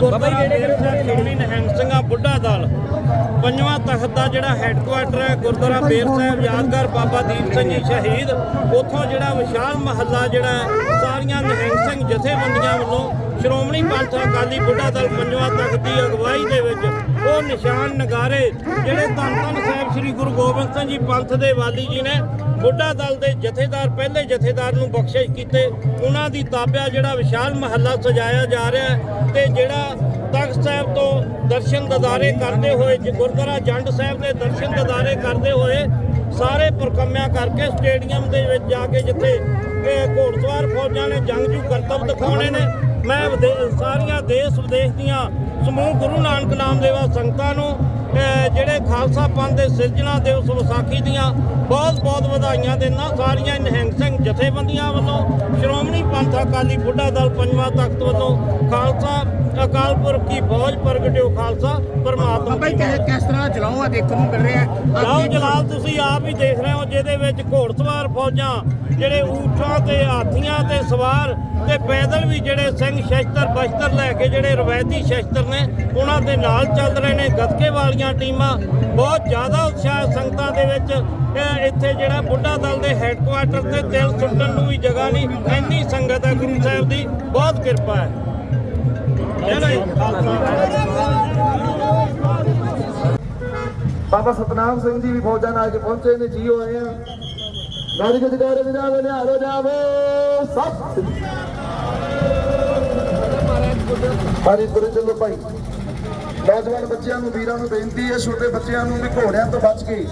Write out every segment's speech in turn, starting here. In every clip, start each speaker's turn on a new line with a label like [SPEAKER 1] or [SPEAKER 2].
[SPEAKER 1] ਗੁਰਦੁਆਰਾ ਸ਼੍ਰੋਮਣੀ ਨਿਹੰਗ ਸਿੰਘਾਂ ਬੁੱਢਾ ਦਲ। ਪੰਜਵਾਂ ਤਖਤ ਦਾ ਜਿਹੜਾ ਹੈੱਡਕੁਆਟਰ ਹੈ, ਗੁਰਦੁਆਰਾ ਬੇਰ ਸਾਹਿਬ, ਯਾਦਗਾਰ ਬਾਬਾ ਦੀਪ ਸਿੰਘ ਜੀ ਸ਼ਹੀਦ। ਉੱਥੋਂ ਜਿਹੜਾ ਵਿਸ਼ਾਲ ਮਹੱਲਾ ਜਿਹੜਾ ਸਾਰੀਆਂ ਨਿਹੰਗ ਸਿੰਘ ਜਥੇਬੰਦੀਆਂ ਵੱਲੋਂ ਸ਼੍ਰੋਮਣੀ ਪੰਥ ਅਕਾਲੀ ਬੁੱਢਾ ਦਲ ਪੰਜਵਾਂ ਤਖਤ ਦੀ ਅਗਵਾਈ ਦੇ ਵਿੱਚ ਉਹ ਨਿਸ਼ਾਨ ਨਗਾਰੇ ਜਿਹੜੇ ਧੰਨ ਧੰਨ ਸਾਹਿਬ ਸ੍ਰੀ ਗੁਰੂ ਗੋਬਿੰਦ ਸਿੰਘ ਜੀ ਪੰਥ ਦੇ ਵਾਲੀ ਜੀ ਨੇ ਬੁੱਢਾ ਦਲ ਦੇ ਜਥੇਦਾਰ, ਪਹਿਲੇ ਜਥੇਦਾਰ ਨੂੰ ਬਖਸ਼ਿਸ਼ ਕੀਤੇ। ਉਹਨਾਂ ਦੀ ਤਾਬਿਆ ਜਿਹੜਾ ਵਿਸ਼ਾਲ ਮਹੱਲਾ ਸਜਾਇਆ ਜਾ ਰਿਹਾ ਹੈ ਤੇ ਜਿਹੜਾ ਤਖਤ ਸਾਹਿਬ ਤੋਂ ਦਰਸ਼ਨ ਦਦਾਰੇ ਕਰਦੇ ਹੋਏ ਗੁਰਦੁਆਰਾ ਜੰਡ ਸਾਹਿਬ ਦੇ ਦਰਸ਼ਨ ਦਦਾਰੇ ਕਰਦੇ ਹੋਏ ਸਾਰੇ ਪਰਕੰਮਿਆਂ ਕਰਕੇ ਸਟੇਡੀਅਮ ਦੇ ਵਿੱਚ ਜਾ ਕੇ ਜਿੱਥੇ ਇਹ ਘੋੜਸਵਾਰ ਫੌਜਾਂ ਨੇ ਜੰਗਜੂ ਕਰਤੱਵ ਦਿਖਾਉਣੇ ਨੇ, ਮੈਂ ਵਿਦੇ- ਸਾਰੀਆਂ ਦੇਸ਼ ਵਿਦੇਸ਼ ਦੀਆਂ ਸਮੂਹ ਗੁਰੂ ਨਾਨਕ ਨਾਮ ਦੇਵਾ ਸੰਗਤਾਂ ਨੂੰ ਜਿਹੜੇ ਖਾਲਸਾ ਪੰਥ ਦੇ ਸਿਰਜਣਾ ਦਿਵਸ ਵਿਸਾਖੀ ਦੀਆਂ ਬਹੁਤ ਬਹੁਤ ਵਧਾਈਆਂ ਦਿੰਦਾ, ਸਾਰੀਆਂ ਨਿਹੰਗ ਸਿੰਘ ਜਥੇਬੰਦੀਆਂ ਵੱਲੋਂ, ਸ਼੍ਰੋਮਣੀ ਪੰਥ ਅਕਾਲੀ ਬੁੱਢਾ ਦਲ ਪੰਜਵਾਂ ਤਖਤ ਵੱਲੋਂ ਖਾਲਸਾ ਅਕਾਲ ਪੁਰਖ ਕੀ ਫੌਜ ਪ੍ਰਗਟਿਓ ਖਾਲਸਾ ਪਰਮਾਤਮਾ
[SPEAKER 2] ਬਾਬਾ ਜੀ। ਕਿਸ ਕਿਸ ਤਰ੍ਹਾਂ ਚਲਾਉਂ ਆ ਦੇਖਣ ਨੂੰ ਮਿਲ ਰਿਹਾ ਹੈ
[SPEAKER 1] ਲਓ ਜਲਾਲ ਤੁਸੀਂ ਆਪ ਹੀ ਦੇਖ ਰਹੇ ਹੋ ਜਿਹਦੇ ਵਿੱਚ ਘੋੜਸਵਾਰ ਫੌਜਾਂ ਜਿਹੜੇ ਊਠਾਂ ਤੇ ਹਾਥੀਆਂ ਤੇ ਸਵਾਰ ਤੇ ਪੈਦਲ ਵੀ ਜਿਹੜੇ ਸਿੰਘ ਸ਼ਸਤਰ ਬਸ਼ਤਰ ਲੈ ਕੇ ਜਿਹੜੇ ਰਵਾਇਤੀ ਸ਼ਸਤਰ ਨੇ ਉਹਨਾਂ ਦੇ ਨਾਲ ਚੱਲ ਰਹੇ ਨੇ ਗੱਤਕੇ ਵਾਲੀਆਂ ਟੀਮਾਂ ਬਹੁਤ ਜ਼ਿਆਦਾ ਉਤਸ਼ਾਹ ਸੰਗਤਾਂ ਦੇ ਵਿੱਚ ਇਹ ਇੱਥੇ ਜਿਹੜਾ ਬੁੱਢਾ ਦਲ ਦੇ ਹੈੱਡਕੁਆਟਰ ਤੇ ਦਿਲ ਸੁੱਟਣ ਨੂੰ ਵੀ ਜਗ੍ਹਾ ਨਹੀਂ ਇੰਨੀ ਸੰਗਤ ਹੈ ਗੁਰੂ ਸਾਹਿਬ ਦੀ ਬਹੁਤ ਕਿਰਪਾ ਹੈ।
[SPEAKER 3] ਬਾਬਾ ਸਤਨਾਮ ਸਿੰਘ ਜੀ ਵੀ ਫੌਜਾਂ ਨਾਲ ਕੇ ਪਹੁੰਚੇ ਨੇ ਜੀ ਹੋਏ ਆ। ਨਾਰੀ ਗਦਗਾਰੇ ਦੇ ਨਾਲ ਨਿਹਾਰੋ ਜਾਵੋ ਸਤ। ਹਰੀ ਗੁਰੂ ਚਲੋ ਭਾਈ। ਨੌਜਵਾਨ ਬੱਚਿਆਂ ਨੂੰ, ਵੀਰਾਂ ਨੂੰ ਬੇਨਤੀ ਹੈ, ਛੋਟੇ ਬੱਚਿਆਂ ਨੂੰ ਵੀ ਘੋੜਿਆਂ ਤੋਂ ਬਚ ਕੇ।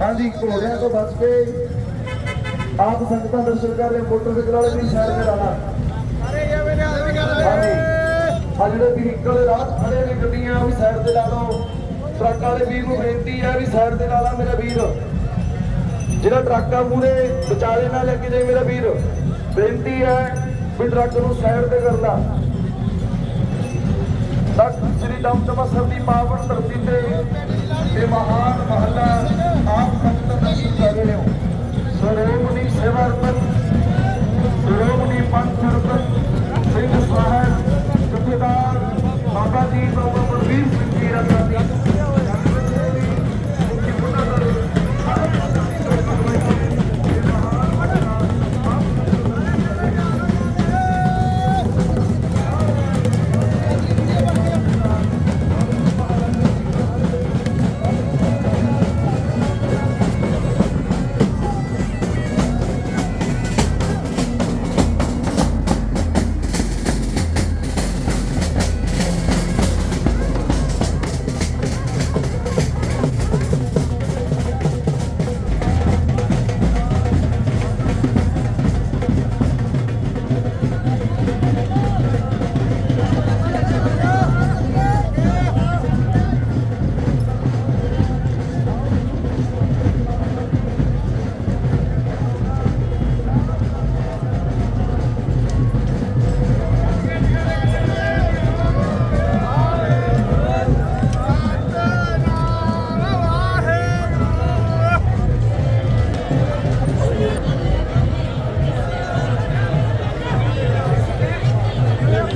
[SPEAKER 3] ਹਾਂਜੀ, ਘੋੜਿਆਂ ਤੋਂ ਬਚ ਕੇ ਆਪ ਸੰਗਤਾਂ ਦਰਸ਼ਨ ਕਰ ਰਹੇ ਮੋਟਰਸਾਈਕਲ ਵਾਲੇ ਵੀ ਸਾਈਡ ਤੇ ਲਾਣਾ ਹਾਂਜੀ। ਆ ਜਿਹੜੇ ਵਹੀਕਲ ਰਾਹ ਖੜੇ ਨੇ ਗੱਡੀਆਂ ਵੀ ਸਾਈਡ ਤੇ ਲਾ ਲਓ। ਟਰੱਕ ਵਾਲੇ ਵੀਰ ਨੂੰ ਬੇਨਤੀ ਹੈ ਵੀ ਸਾਈਡ ਤੇ ਲਾ ਲਾ ਮੇਰਾ ਵੀਰ। ਜਿਹੜਾ ਟਰੱਕਾਂ ਮੂਰੇ ਵਿਚਾਲੇ ਨਾ ਲੈ ਜਾਏ ਮੇਰਾ ਵੀਰ। ਬੇਨਤੀ ਹੈ ਵੀ ਟਰੱਕ ਨੂੰ ਸਾਈਡ ਤੇ ਕਰ ਲਾ। ਤਖਤ ਸ੍ਰੀ ਦਮਦਮਾ ਸਾਹਿਬ ਦੀ ਪਾਵਨ ਧਰਤੀ ਤੇ ਇਹ ਮਹਾਨ ਮਹੱਲਾ ਆਪ ਸੰਗਤ ਦਰਸ਼ਨ ਕਰ ਰਹੇ ਹੋ। ਸਰੋਮਣੀ ਸੇਵਾ ਅਰਪਣ ਸ਼੍ਰੋਮਣੀ ਪੰਥ ਰਤਨ ਸਿੰਘ ਸਾਹਿਬ ਬਾਬਾ ਜੀ ਬਾਬਾ ਬਲਵੀਰ ਸਿੰਘ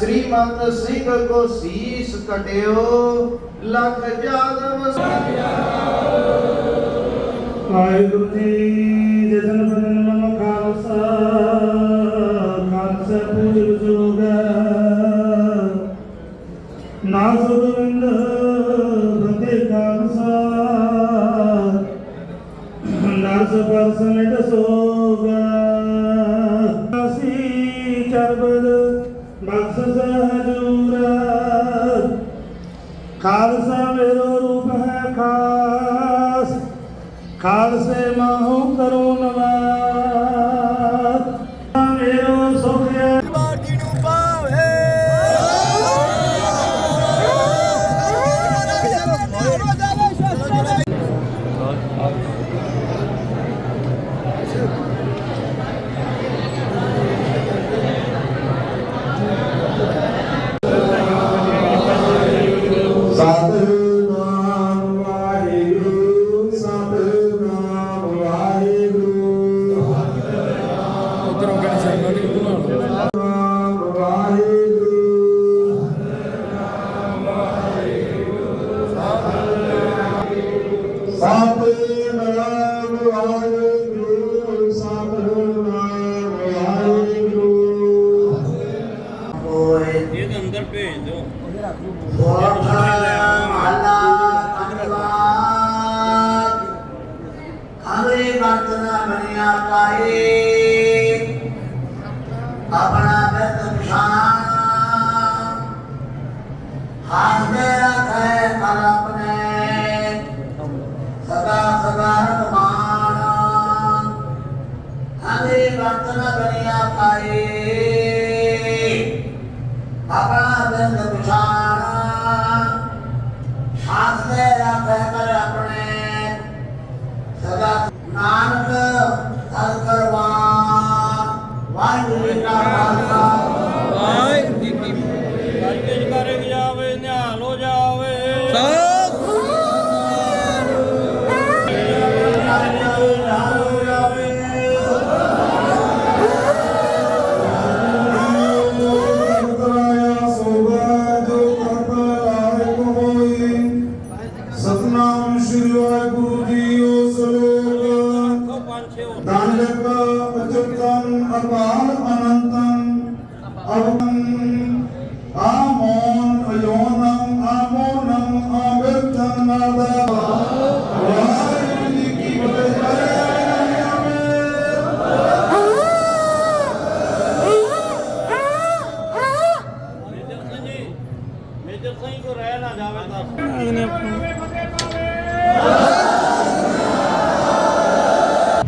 [SPEAKER 4] ਸ੍ਰੀਮੰਤ ਸਿੰਘ ਕੋ ਸੀਸ ਕਟਿਓ ਲਖ ਜਾਦਵ
[SPEAKER 5] ਵਾਹਿਗੁਰੂ ਜੀ ਜਨ ਬਨ ਮਮ ਖਾਸ ਖਾਲਸੇ ਮਾਹੂ ਕਰੋ
[SPEAKER 1] ਨਵਾ I ਜਾਵੇ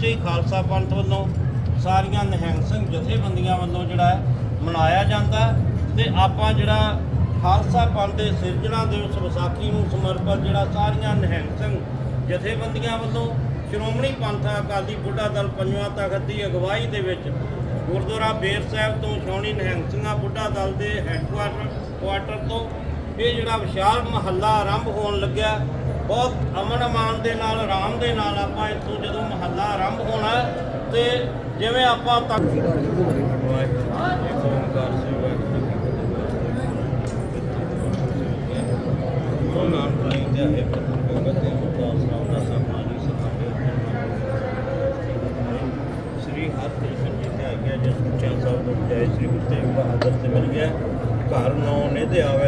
[SPEAKER 3] ਜੀ,
[SPEAKER 1] ਖਾਲਸਾ ਪੰਥ ਵੱਲੋਂ ਸਾਰੀਆਂ ਨਿਹੰਗ ਸਿੰਘ ਜਥੇਬੰਦੀਆਂ ਵੱਲੋਂ ਜਿਹੜਾ ਮਨਾਇਆ ਜਾਂਦਾ ਹੈ ਤੇ ਆਪਾਂ ਜਿਹੜਾ ਖਾਲਸਾ ਪੰਥ ਦੇ ਸਿਰਜਣਾ ਦਿਵਸ ਵਿਸਾਖੀ ਨੂੰ ਸਮਰਪਿਤ ਜਿਹੜਾ ਸਾਰੀਆਂ ਨਿਹੰਗ ਸਿੰਘ ਜਥੇਬੰਦੀਆਂ ਵੱਲੋਂ ਸ਼੍ਰੋਮਣੀ ਪੰਥ ਅਕਾਲੀ ਬੁੱਢਾ ਦਲ ਪੰਜਵਾਂ ਤਖਤ ਦੀ ਅਗਵਾਈ ਦੇ ਵਿੱਚ ਗੁਰਦੁਆਰਾ ਬੇਰ ਸਾਹਿਬ ਤੋਂ ਸ਼੍ਰੋਮਣੀ ਨਿਹੰਗ ਸਿੰਘਾਂ ਬੁੱਢਾ ਦਲ ਦੇ ਹੈੱਡਕੁਆਟਰ ਕੁਆਟਰ ਤੋਂ ਇਹ ਜਿਹੜਾ ਵਿਸ਼ਾਲ ਮਹੱਲਾ ਆਰੰਭ ਹੋਣ ਲੱਗਿਆ, ਬਹੁਤ ਅਮਨ ਅਮਾਨ ਦੇ ਨਾਲ ਆਰਾਮ ਦੇ ਨਾਲ ਆਪਾਂ ਇੱਥੋਂ ਜਦੋਂ ਮਹੱਲਾ ਆਰੰਭ ਹੋਣਾ ਤੇ ਜਿਵੇਂ ਆਪਾਂ ਤੱਕ ਸ੍ਰੀ ਹਰਿਕ੍ਰਿਸ਼ਨ ਜੀ ਤੇ ਆ ਗਿਆ ਜਿਸ ਉੱਚਾ ਸਾਹਿਬ ਤੋਂ ਜੈ ਸ੍ਰੀ ਗੁਰੂ ਤੇਗ ਬਹਾਦਰ ਤੇ ਮਿਲ ਗਿਆ, ਘਰ ਨੌ ਨੇ ਤੇ ਆਵੇ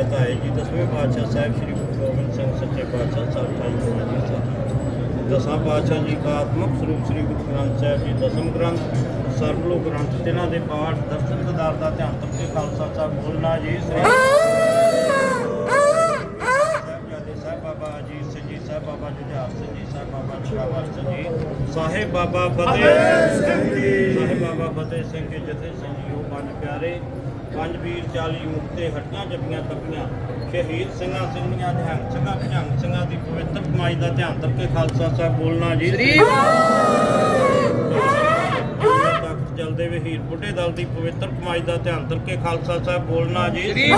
[SPEAKER 1] ਜੀ ਦਸਵੇਂ ਪਾਤਸ਼ਾਹ ਸਾਹਿਬ ਸ੍ਰੀ ਗੁਰੂ ਗੋਬਿੰਦ ਸਿੰਘ ਸੱਚੇ ਪਾਤਸ਼ਾਹ ਸਾਹਿਬ ਠਾਈ ਹੋਣਾ ਜੀ ਸਾਹਿਬ ਦਸਾਂ ਪਾਤਸ਼ਾਹ ਜੀ ਦਾ ਆਤਮਕ ਸਰੂਪ ਸ੍ਰੀ ਗੁਰੂ ਗ੍ਰੰਥ ਸਾਹਿਬ ਜੀ ਦਸਮ ਗ੍ਰੰਥ ਸਰਬਲੋ ਗ੍ਰੰਥ ਜਿਨ੍ਹਾਂ ਦੇ ਪਾਠ ਦਰਸ਼ਨ ਸਦਾਰ ਦਾ ਧਿਆਨ ਤੱਕੇ ਖਾਲਸਾ ਸਾਹਿਬ ਬੋਲਣਾ ਜੀ ਸ੍ਰੀ ਸਾਹਿਬ ਬਾਬਾ ਅਜੀਤ ਸਿੰਘ ਜੀ ਸਾਹਿਬ ਬਾਬਾ ਜੁਝਾਰ ਸਿੰਘ ਜੀ ਸਾਹਿਬ ਬਾਬਾ ਸ਼ਰਾਵਰ ਸਿੰਘ ਜੀ ਸਾਹਿਬ ਬਾਬਾ ਫਤਿਹ ਸਿੰਘ ਜੀ। ਸਾਹਿਬ ਬਾਬਾ ਫਤਿਹ ਸਿੰਘ ਜੀ ਜਥੇ ਸਿੰਘ ਜੀ ਉਹ ਪੰਜ ਪਿਆਰੇ। ਪੰਜ ਵੀਰ 40 ਮੁਕਤੇ ਹੱਟੀਆਂ ਜੱਪੀਆਂ ਤੱਪੀਆਂ ਸ਼ਹੀਦ ਸਿੰਘਾਂ ਸਿੰਘੀਆਂ ਨਿਹੰਗ ਸਿੰਘਾਂ ਭਜੰਗ ਸਿੰਘਾਂ ਦੀ ਪਵਿੱਤਰ ਕਮਾਈ ਦਾ ਧਿਆਨ ਤੱਕੇ ਖਾਲਸਾ ਸਾਹਿਬ ਬੋਲਣਾ ਜੀ। ਸ੍ਰੀ ਚਲਦੇ ਵੇ ਹੀਰ ਬੁੱਢੇ ਦਲ ਦੀ ਪਵਿੱਤਰ ਕਮਾਈ ਦਾ ਧਿਆਨ ਤੱਕੇ ਖਾਲਸਾ ਸਾਹਿਬ ਬੋਲਣਾ ਜੀ। ਸ੍ਰੀ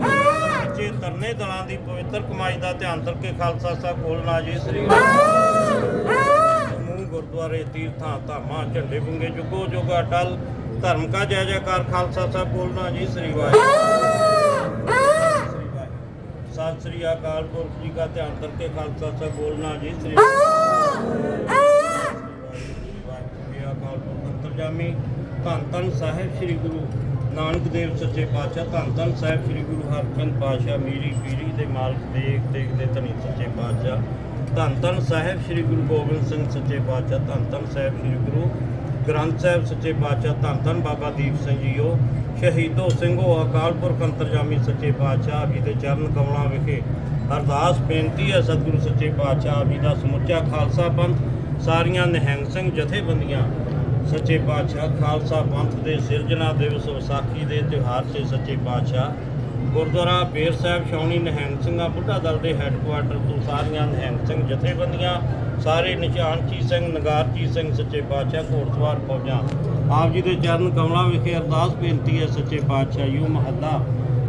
[SPEAKER 1] ਬੱਚੇ ਤਰਨੇ ਦਲਾਂ ਦੀ ਪਵਿੱਤਰ ਕਮਾਈ ਦਾ ਧਿਆਨ ਕਰਕੇ ਖਾਲਸਾ ਸਾਹਿਬ ਬੋਲਣਾ ਜੀ ਸ੍ਰੀ ਗੁਰਦੁਆਰੇ ਤੀਰਥਾਂ ਧਾਮਾਂ ਝੰਡੇ ਬੁੰਗੇ ਜੁਗੋ ਜੁਗ ਅਟਲ ਧਰਮ ਕਾ ਜੈ ਜੈਕਾਰ, ਖਾਲਸਾ ਸਾਹਿਬ ਬੋਲਣਾ ਜੀ, ਸ੍ਰੀ ਵਾਹਿਗੁਰੂ। ਸਤਿ ਸ੍ਰੀ ਅਕਾਲ, ਪੁਰਖ ਜੀ ਦਾ ਧਿਆਨ ਕਰਕੇ ਖਾਲਸਾ ਸਾਹਿਬ ਬੋਲਣਾ ਜੀ, ਸ੍ਰੀ ਵਾਹਿਗੁਰੂ। ਧੰਨ ਧੰਨ ਸਾਹਿਬ ਸ੍ਰੀ ਗੁਰੂ ਨਾਨਕ ਦੇਵ ਸੱਚੇ ਪਾਤਸ਼ਾਹ, ਧੰਨ ਧੰਨ ਸਾਹਿਬ ਸ੍ਰੀ ਗੁਰੂ ਹਰਗੋਬਿੰਦ ਪਾਤਸ਼ਾਹ, ਮੀਰੀ ਪੀਰੀ ਦੇ ਮਾਲਕ, ਦੇਖ ਦੇਖ ਦੇ ਧਨੀ ਸੱਚੇ ਪਾਤਸ਼ਾਹ। ਧੰਨ ਧੰਨ ਸਾਹਿਬ ਸ੍ਰੀ ਗੁਰੂ ਗੋਬਿੰਦ ਸਿੰਘ ਸੱਚੇ ਪਾਤਸ਼ਾਹ, ਧੰਨ ਧੰਨ ਸਾਹਿਬ ਸ੍ਰੀ ਗੁਰੂ ਗ੍ਰੰਥ ਸਾਹਿਬ ਸੱਚੇ ਪਾਤਸ਼ਾਹ ਧੰਨ ਧੰਨ ਬਾਬਾ ਦੀਪ ਸਿੰਘ ਜੀਓ ਸ਼ਹੀਦੋ ਸਿੰਘੋ ਅਕਾਲ ਪੁਰਖ ਅੰਤਰਜਾਮੀ ਸੱਚੇ ਪਾਤਸ਼ਾਹ ਜੀ ਦੇ ਚਰਨ ਕਮਲਾਂ ਵਿਖੇ। ਅਰਦਾਸ ਬੇਨਤੀ ਹੈ ਸਤਿਗੁਰੂ ਸੱਚੇ ਪਾਤਸ਼ਾਹ ਜੀ ਦਾ ਸਮੁੱਚਾ ਖਾਲਸਾ ਪੰਥ। ਸਾਰੀਆਂ ਨਿਹੰਗ ਸਿੰਘ ਜਥੇਬੰਦੀਆਂ ਸੱਚੇ ਪਾਤਸ਼ਾਹ, ਖਾਲਸਾ ਪੰਥ ਦੇ ਸਿਰਜਣਾ ਦਿਵਸ ਵਿਸਾਖੀ ਦੇ ਤਿਉਹਾਰ 'ਤੇ ਸੱਚੇ ਪਾਤਸ਼ਾਹ। ਗੁਰਦੁਆਰਾ ਬੇਰ ਸਾਹਿਬ ਛਾਉਣੀ ਨਿਹੰਗ ਸਿੰਘਾਂ ਬੁੱਢਾ ਦਲ ਦੇ ਹੈੱਡਕੁਆਟਰ ਤੋਂ ਸਾਰੀਆਂ ਨਿਹੰਗ ਸਿੰਘ ਜਥੇਬੰਦੀਆਂ ਸਾਰੇ ਨਿਸ਼ਾਨਚੀ ਸਿੰਘ ਨਗਾਰਚੀ ਸਿੰਘ, ਸੱਚੇ ਪਾਤਸ਼ਾਹ, ਘੋੜਸਵਾਰ ਫੌਜਾਂ। ਆਪ ਜੀ ਦੇ ਚਰਨ ਕਮਲਾਂ ਵਿਖੇ ਅਰਦਾਸ ਬੇਨਤੀ ਹੈ, ਸੱਚੇ ਪਾਤਸ਼ਾਹ, ਯੂ ਮਹੱਲਾ।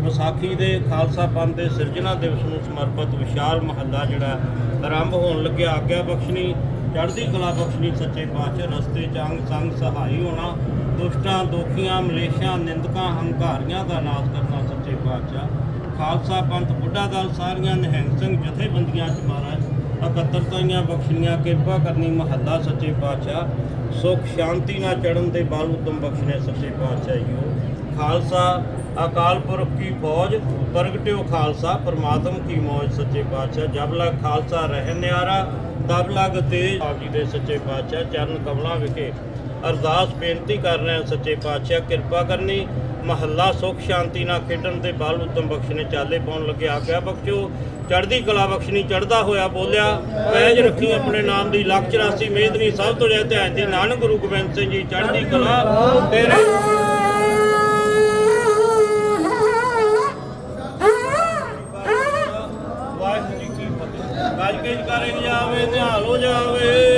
[SPEAKER 1] ਵਿਸਾਖੀ ਦੇ ਖਾਲਸਾ ਪੰਥ ਦੇ ਸਿਰਜਣਾ ਦਿਵਸ ਨੂੰ ਸਮਰਪਿਤ ਵਿਸ਼ਾਲ ਮਹੱਲਾ ਜਿਹੜਾ ਆਰੰਭ ਹੋਣ ਲੱਗਿਆ। ਆਗਿਆ ਬਖਸ਼ਣੀ, ਚੜ੍ਹਦੀ ਕਲਾ ਬਖਸ਼ਣੀ, ਸੱਚੇ ਪਾਤਸ਼ਾਹ, ਰਸਤੇ ਚ ਅੰਗ ਸੰਗ, ਸਹਾਈ ਹੋਣਾ। ਦੁਸ਼ਟਾਂ, ਦੋਖੀਆਂ ਮਲੇਸ਼ਾਂ ਨਿੰਦਕਾਂ, ਹੰਕਾਰੀਆਂ ਦਾ ਨਾਸ਼ ਕਰਨਾ ਸੱਚੇ ਪਾਤਸ਼ਾਹ। ਖਾਲਸਾ ਪੰਥ ਬੁੱਢਾ ਦਲ, ਸਾਰੀਆਂ ਨਿਹੰਗ ਸਿੰਘ ਜਥੇਬੰਦੀਆਂ ਚ ਮਹਾਰਾਜ ਇਕੱਤਰਤਾਈਆਂ ਬਖਸ਼ਣੀਆਂ, ਕਿਰਪਾ ਕਰਨੀ ਮਹੱਲਾ ਸੱਚੇ ਪਾਤਸ਼ਾਹ, ਸੁਖ, ਸ਼ਾਂਤੀ ਨਾਲ ਚੜਨ ਤੇ ਬਾਲ ਉਦਮ ਬਖਸ਼ਣੇ ਸੱਚੇ ਪਾਤਸ਼ਾਹ ਜੀਓ ਖਾਲਸਾ, ਅਕਾਲ ਪੁਰਖ ਕੀ ਫੌਜ ਪ੍ਰਗਟਿਓ ਖਾਲਸਾ, ਪਰਮਾਤਮ ਕੀ ਮੌਜ, ਸੱਚੇ ਪਾਤਸ਼ਾਹ। ਜਬ ਲਗ ਖਾਲਸਾ ਰਹਿ ਨਿਆਰਾ, ਤਬ ਲਗ ਤੇਜ। ਆਪ ਜੀ ਦੇ ਸੱਚੇ ਪਾਤਸ਼ਾਹ ਚਰਨ ਕਮਲਾਂ ਵਿਖੇ ਅਰਦਾਸ ਬੇਨਤੀ ਕਰ ਰਹੇ ਸੱਚੇ ਪਾਤਸ਼ਾਹ, ਕਿਰਪਾ ਕਰਨੀ ਮਹੱਲਾ ਸੁਖ ਸ਼ਾਂਤੀ ਨਾਲ ਖੇਡਣ ਦੇ ਬਲ ਉਦਮ ਬਖਸ਼ਣੇ ਚਾਲੇ ਪਾਉਣ ਲੱਗੇ ਆਗਿਆ ਬਖਸ਼ੋ ਚੜ੍ਹਦੀ ਕਲਾ ਬਖਸ਼ਣੀ ਚੜ੍ਹਦਾ ਹੋਇਆ ਬੋਲਿਆ। ਪੈਜ ਰੱਖੀ ਆਪਣੇ ਨਾਮ ਦੀ, ਲੱਖ 84 ਮੇਦਨੀ ਸਭ ਤੋਂ ਜ਼ਿਆਦਾ ਧਿਆਨ ਦੀ। ਨਾਨਕ ਗੁਰੂ ਗੋਬਿੰਦ ਸਿੰਘ ਜੀ, ਚੜ੍ਹਦੀ ਕਲਾ ਤੇਰੇ ਵਾਹਿਗੁਰੂ ਜੀ ਕੀ ਫਤਿਹ। ਗੱਜ ਕੇ ਜਾਵੇ, ਧਿਆਨ ਹੋ ਜਾਵੇ।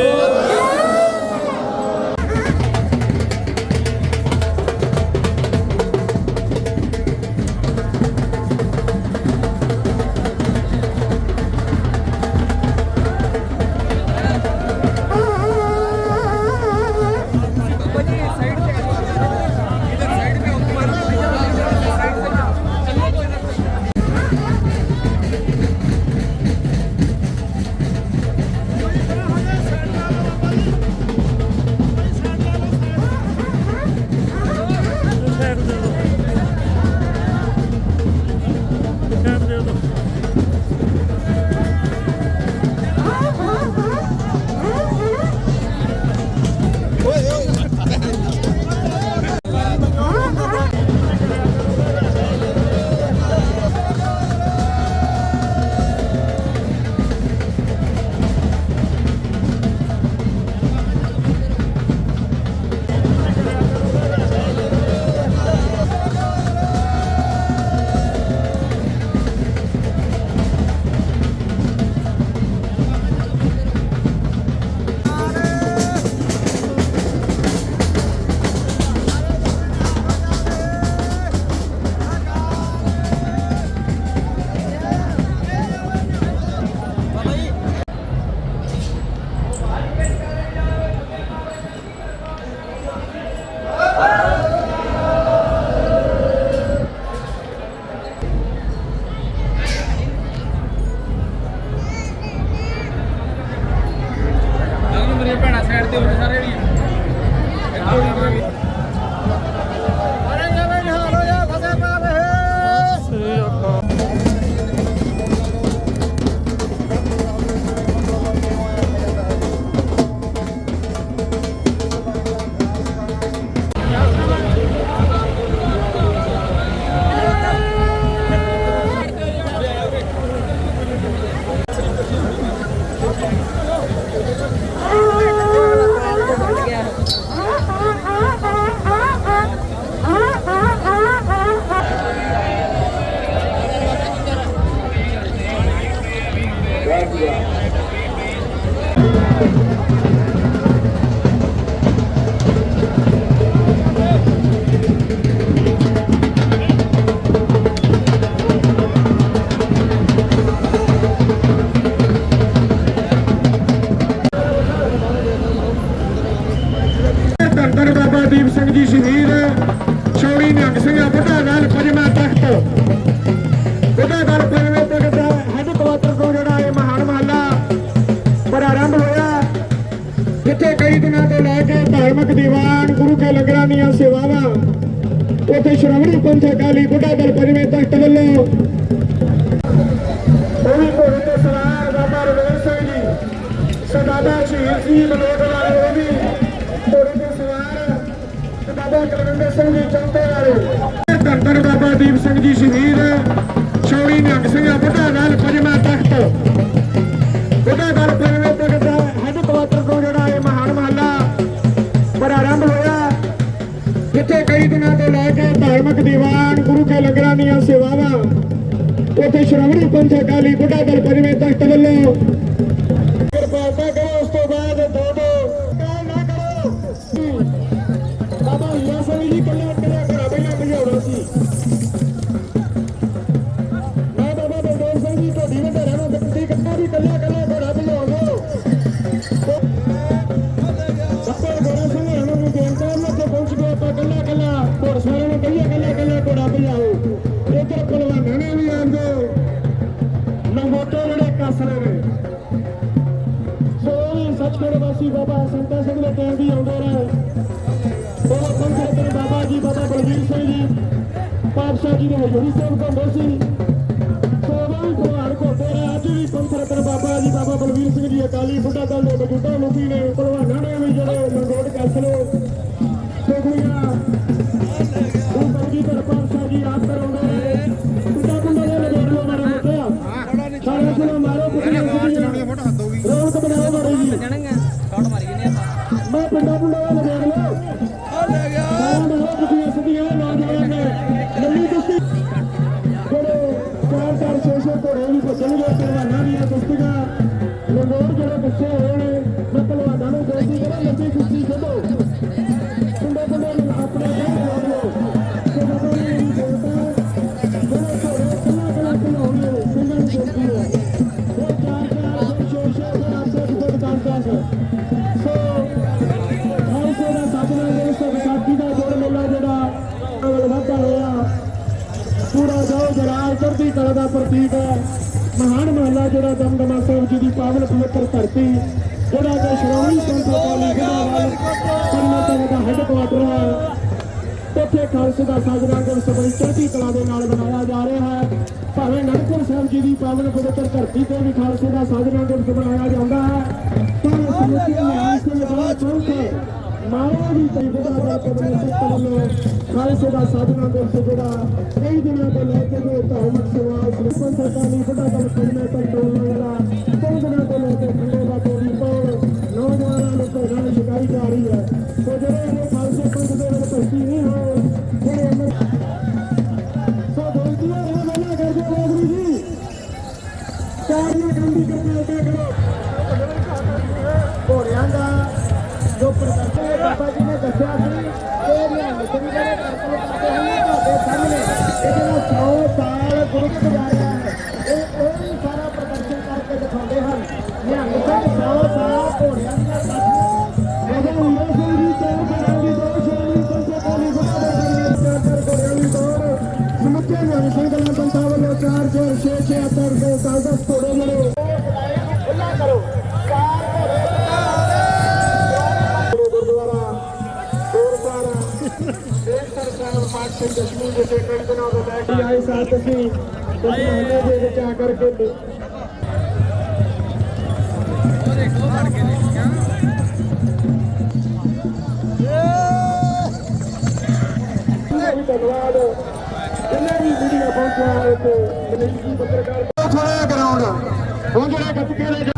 [SPEAKER 6] ਬਾਬਾ ਸੰਤਾ ਸਿੰਘ ਦੇ ਟਾਈਮ ਵੀ ਆਉਂਦੇ ਰਹੇ। ਬਾਬਾ ਸੰਤ ਸਿੰਘ ਬਾਬਾ ਜੀ, ਬਾਬਾ ਬਲਵੀਰ ਸਿੰਘ ਜੀ, ਪਾਤਸ਼ਾਹ ਜੀ ਨੇ ਹਜ਼ੂਰੀ ਸਾਹਿਬ ਘੁੰਮਦੇ ਸੀ। ਸੋਵਾਂ ਦੁਆਰ ਘੁੰਮਦੇ ਰਹੇ। ਅੱਜ ਵੀ ਸੰਤ ਰਤਨ ਬਾਬਾ ਜੀ, ਬਾਬਾ ਬਲਵੀਰ ਸਿੰਘ ਜੀ ਅਕਾਲੀ ਬੁੱਢਾ ਦਲ ਦੇ ਮੌਜੂਦਾ ਮੁਖੀ ਨੇ। ਭਲਵਾਨਾਂ ਨੇ ਵੀ ਜਿਹੜੇ ਮਨਗੋਟ ਕਸਲੇ ਟੋਕਰੀਆਂ ਉਹ ਸੰਗੀ ਦਰਬਾਰ ਜੀ, ਆਪ ¡Gracias por ਖਤੀਬ ਮਹਾਨ ਮਹੱਲਾ ਜਿਹੜਾ ਦਮਦਮਾ ਸਾਹਿਬ ਜੀ ਦੀ ਪਾਵਨ ਪਵਿੱਤਰ ਧਰਤੀ, ਜਿਹੜਾ ਕਿ ਸ਼੍ਰੋਮਣੀ ਸੰਤ ਅਕਾਲੀ ਦਲ ਪਰਮਾਤਮਾ ਦਾ ਹੈੱਡ ਕੁਆਟਰ ਹੈ। ਉੱਥੇ ਖਾਲਸੇ ਦਾ ਸਾਜਰਾ ਗੁਰਸਬਈ ਚੜ੍ਹਦੀ ਕਲਾ ਦੇ ਨਾਲ ਬਣਾਇਆ ਜਾ ਰਿਹਾ ਹੈ। ਭਾਵੇਂ ਨਰਕਪੁਰ ਸਾਹਿਬ ਜੀ ਦੀ ਪਾਵਨ ਪਵਿੱਤਰ ਧਰਤੀ ਤੇ ਵੀ ਖਾਲਸੇ ਦਾ ਸਾਜਰਾ ਗੁਰਸ ਬਣਾਇਆ ਜਾਂਦਾ ਹੈ ਪਰ ਸਮੁੱਚੇ ਨਿਆਂਸ ਦੇ ਬਾਅਦ ਚੌਂਕੇ ਮਾਰੇ ਵੀ ਤੈਬਦਾ ਦਾ ਕਦਮ ਤੱਕ ਵੱਲੋਂ ਖਾਲਸੇ ਦਾ ਸਾਧਨਾ ਗੁਰਸ ਜਿਹੜਾ ਕਈ ਦਿਨਾਂ ਤੋਂ ਲੈ ਕੇ ਜੋ ਧਾਰਮਿਕ ਸੇਵਾ ਉਸਨੂੰ ਸਰਕਾਰ ਨੇ ਵੱਡਾ ਕੰਮ ਕਰਨਾ ਕੰਟਰੋਲ ਵਾਲਾ ਕਈ ਦਿਨਾਂ ਤੋਂ ਲੈ ਕੇ ਖੰਡੇ ਦਾ ਕੋਈ ਪੌੜ ਨੌਜਵਾਨਾਂ ਨੂੰ ਘਰਾਂ ਸ਼ਿਕਾਈ ਜਾ ਰਹੀ ਹੈ। ਸੋ ਜਿਹੜੇ ਇਹ ਖਾਲਸੇ ਪੰਥ ਦੇ ਵਿੱਚ ਭਰਤੀ ਨਹੀਂ ਹੋਏ ਜਿਹੜੇ ਸੋ ਦੋਸਤੀਓ ਇਹ ਵਾਲਾ ਕਰਦੇ ਵਾਹਿਗੁਰੂ ਜੀ। ਕਾਰਨਾ ਗੰਦੀ ਕਰਨਾ ਅੱਗੇ ਕਰੋ ਘੋੜਿਆਂ ਦਾ ਜੋ ਪ੍ਰਦਰਸ਼ਨ ਬਾਬਾ ਜੀ ਨੇ ਦੱਸਿਆ Itu. ਧੰਨਵਾਦ ਜਿੰਨੇ ਵੀ ਮੀਡੀਆ ਪਹੁੰਚਿਆ ਇੱਥੇ ਕਮੇਟੀ ਪੱਤਰਕਾਰ ਪਹੁੰਚਣਾ ਗਰਾਊਂਡ
[SPEAKER 4] ਪਹੁੰਚਣਾ ਕੱਪ ਕੇ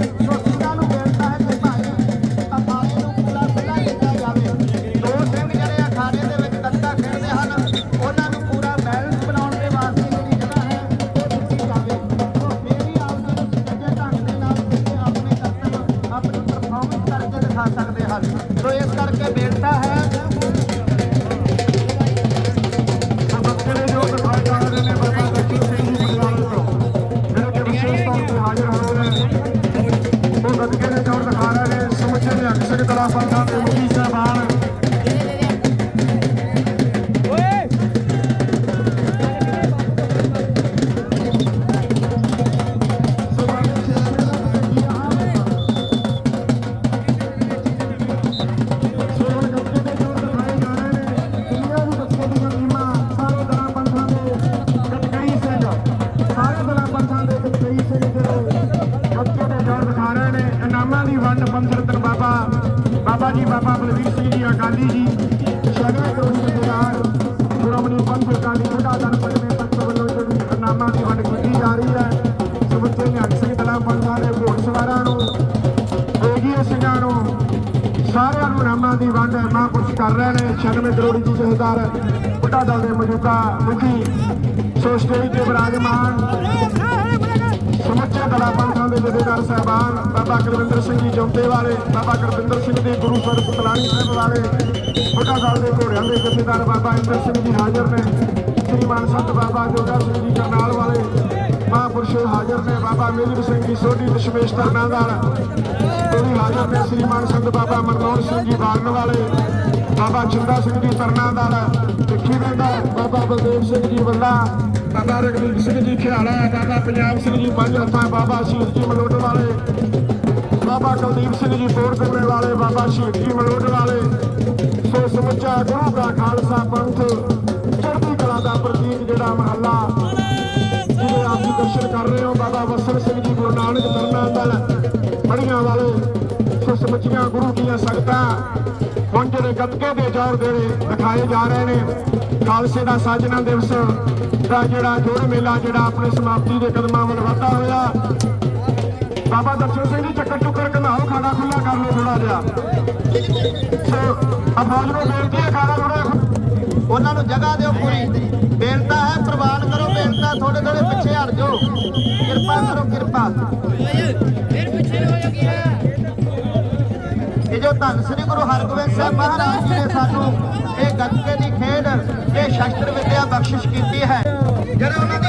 [SPEAKER 6] ਸਟੇਜ ਤੇ ਵਿਰਾਜਮਾਨ ਸਮੁੱਚੇ ਦਲਾ ਪੰਥਾਂ ਦੇ ਜਥੇਦਾਰ ਸਾਹਿਬਾਨ ਬਾਬਾ ਕੁਲਵਿੰਦਰ ਸਿੰਘ ਜੀ ਜੌਂਤੇ ਵਾਲੇ, ਬਾਬਾ ਗੁਰਵਿੰਦਰ ਸਿੰਘ ਦੇ ਗੁਰੂ ਸਰ ਪੁਤਲਾਣੀ ਸਾਹਿਬ ਵਾਲੇ, ਬੁੱਢਾ ਸਾਹਿਬ ਦੇ ਘੋੜਿਆਂ ਦੇ ਜਥੇਦਾਰ ਬਾਬਾ ਇੰਦਰ ਸਿੰਘ ਜੀ ਹਾਜ਼ਰ ਨੇ, ਸ੍ਰੀਮਾਨ ਸੰਤ ਬਾਬਾ ਜੋਗਾ ਸਿੰਘ ਜੀ ਕਰਨਾਲ ਵਾਲੇ, ਮਹਾਂਪੁਰਸ਼ ਹਾਜ਼ਰ ਨੇ, ਬਾਬਾ ਮੇਜਰ ਸਿੰਘ ਜੀ ਸੋਢੀ ਦਸ਼ਮੇਸ਼ ਤਰਨਾ ਦਲ ਉਹ ਹਾਜ਼ਰ ਨੇ, ਸ੍ਰੀਮਾਨ ਸੰਤ ਬਾਬਾ ਮਨਮੋਹਨ ਸਿੰਘ ਜੀ ਬਾਰਨ ਵਾਲੇ, ਬਾਬਾ ਚਿੰਦਾ ਸਿੰਘ ਜੀ ਤਰਨਾ ਦਲ ਟਿੱਖੀ ਦਾ ਬਾਬਾ ਬਲਦੇਵ ਸਿੰਘ ਜੀ ਵੱਲਾ ਬਾਬਾ ਰਗਵੀਰ ਸਿੰਘ ਜੀ ਖਿਆਲਾ ਬਾਬਾ ਪੰਜਾਬ ਸਿੰਘ ਜੀ ਪੰਜ ਹੱਥਾਂ, ਬਾਬਾ ਸ਼ਹੀਦ ਜੀ ਮਲੋਟ ਵਾਲੇ। ਬਾਬਾ ਕੁਲਦੀਪ ਸਿੰਘ ਜੀ ਕੋਟ ਪਿੰਡੇ ਵਾਲੇ, ਬਾਬਾ ਸ਼ਹੀਦ ਜੀ ਮਲੋਟ ਵਾਲੇ। ਸੋ ਸਮੁੱਚਾ ਗੁਰੂ ਦਾ ਖਾਲਸਾ ਪੰਥ, ਚੜ੍ਹਦੀ ਕਲਾ ਦਾ ਪ੍ਰਤੀਕ ਜਿਹੜਾ ਮਹੱਲਾ, ਜਿਹਦੇ ਆਪ ਜੀ ਦਰਸ਼ਨ ਕਰ ਰਹੇ ਹੋ, ਬਾਬਾ ਵਸਣ ਸਿੰਘ ਜੀ, ਗੁਰੂ ਨਾਨਕ ਤਰਨਾ ਦਲ ਬੜੀਆਂ ਵਾਲੇ। ਸੋ ਸਮੁੱਚੀਆਂ ਗੁਰੂ ਦੀਆਂ ਸੰਗਤਾਂ ਹੁਣ ਜਿਹੜੇ ਗੱਤਕੇ ਦੇ ਜੋਰ ਦੇ ਦਿਖਾਏ ਜਾ ਰਹੇ ਨੇ। ਖਾਲਸੇ ਦਾ ਸਾਜਨਾ ਦਿਵਸ, ਦਾ ਜਿਹੜਾ ਜੋੜ ਮੇਲਾ, ਜਿਹੜਾ ਆਪਣੇ ਸਮਾਪਤੀ ਦੇ ਕਦਮਾਂ ਵੱਲ ਵਧਦਾ ਹੋਇਆ। ਬਾਬਾ ਦਰਸ਼ਨ ਸਿੰਘ ਜੀ ਚੱਕਰ ਚੁੱਕਰ ਘਨਾਓ ਖਾਣਾ ਖੁੱਲਾ ਕਰ ਲਓ ਥੋੜਾ ਜਿਹਾ। ਸੋ ਅਫੌਜ ਨੂੰ ਬੇਨਤੀ ਹੈ ਖਾਣਾ ਥੋੜਾ
[SPEAKER 4] ਉਹਨਾਂ ਨੂੰ ਜਗ੍ਹਾ ਦਿਓ ਪੂਰੀ। ਬੇਨਤਾ ਹੈ, ਪ੍ਰਵਾਨ ਕਰੋ, ਬੇਨਤਾ ਥੋੜੇ ਥੋੜੇ ਪਿੱਛੇ ਹਟ ਜਾਓ। ਕਿਰਪਾ ਕਰੋ, ਕਿਰਪਾ। ਇਹ ਜੋ ਧੰਨ ਸ੍ਰੀ ਗੁਰੂ ਹਰਗੋਬਿੰਦ ਸਾਹਿਬ ਮਹਾਰਾਜ ਜੀ ਨੇ ਸਾਨੂੰ ਇਹ ਗੱਤਕੇ ਦੀ ਖੇਡ, ਇਹ ਸ਼ਸਤਰ ਵਿਦਿਆ ਬਖਸ਼ਿਸ਼ ਕੀਤੀ ਹੈ। ਜਿਹੜਾ ਉਹਨਾਂ